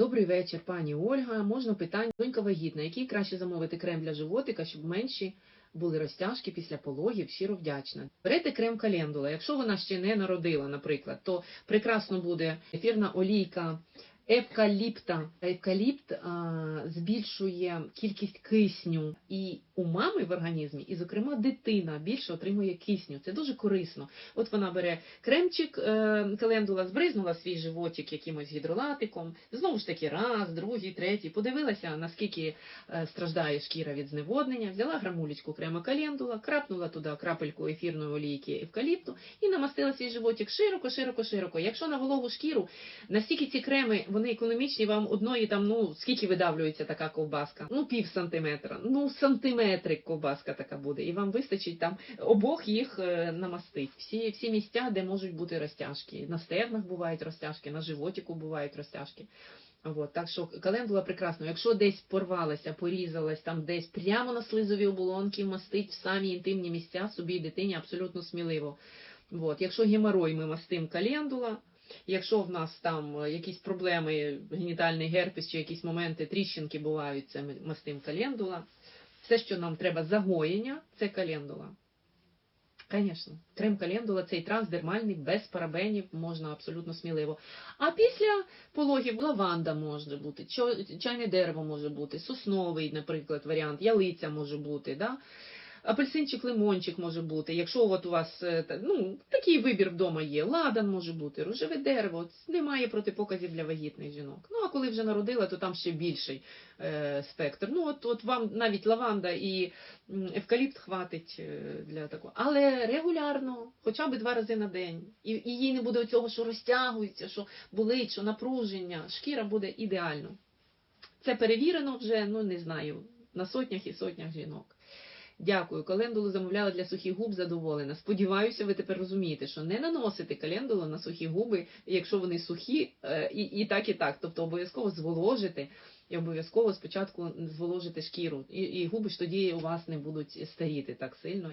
Добрий вечір, пані Ольга. Можна питання? Донька вагітна. Який краще замовити крем для животика, щоб менші були розтяжки після пологів? Щиро вдячна. Берете крем календула. Якщо вона ще не народила, наприклад, то прекрасно буде ефірна олійка. Евкаліпта. Евкаліпт а, збільшує кількість кисню і у мами в організмі, і, зокрема, дитина більше отримує кисню. Це дуже корисно. От вона бере кремчик е, календула, збризнула свій животик якимось гідролатиком. Знову ж таки, раз, другий, третій. Подивилася, наскільки е, страждає шкіра від зневоднення. Взяла грамулечку крема календула, крапнула туди крапельку ефірної олійки евкаліпту і намастила свій животик широко, широко, широко. Якщо на вологу шкіру, настільки ці креми вони економічні, вам одної там, ну скільки видавлюється така ковбаска? Ну, пів сантиметра, ну сантиметрик ковбаска така буде, і вам вистачить там обох їх е, намастить. Всі, всі місця, де можуть бути розтяжки. На стегнах бувають розтяжки, на животику бувають розтяжки. От, так що календула прекрасно. Якщо десь порвалася, порізалась, там десь прямо на слизові оболонки мастить в самі інтимні місця собі дитині абсолютно сміливо. От, якщо геморой, ми мастим календула. Якщо в нас там е, якісь проблеми, генітальний герпес чи якісь моменти, тріщинки бувають, це мастим календула. Все, що нам треба загоєння, це календула. Звісно, крем календула, цей трансдермальний, без парабенів, можна абсолютно сміливо. А після пологів лаванда може бути, чайне дерево може бути, сосновий, наприклад, варіант, ялиця може бути. Да? Апельсинчик, лимончик може бути. Якщо от у вас е, ну, такий вибір вдома є, ладан може бути, рожеве дерево, немає протипоказів для вагітних жінок. Ну а коли вже народила, то там ще більший е, спектр. Ну от, от вам навіть лаванда і евкаліпт хватить е, для такого. Але регулярно, хоча б два рази на день. І, і їй не буде цього, що розтягується, що болить, що напруження. Шкіра буде ідеально. Це перевірено вже, ну не знаю, на сотнях і сотнях жінок. Дякую. Календулу замовляла для сухих губ задоволена. Сподіваюся, ви тепер розумієте, що не наносити календулу на сухі губи, якщо вони сухі, е, і, і так, і так. Тобто обов'язково зволожити і обов'язково спочатку зволожити шкіру. І, і губи ж тоді у вас не будуть старіти так сильно.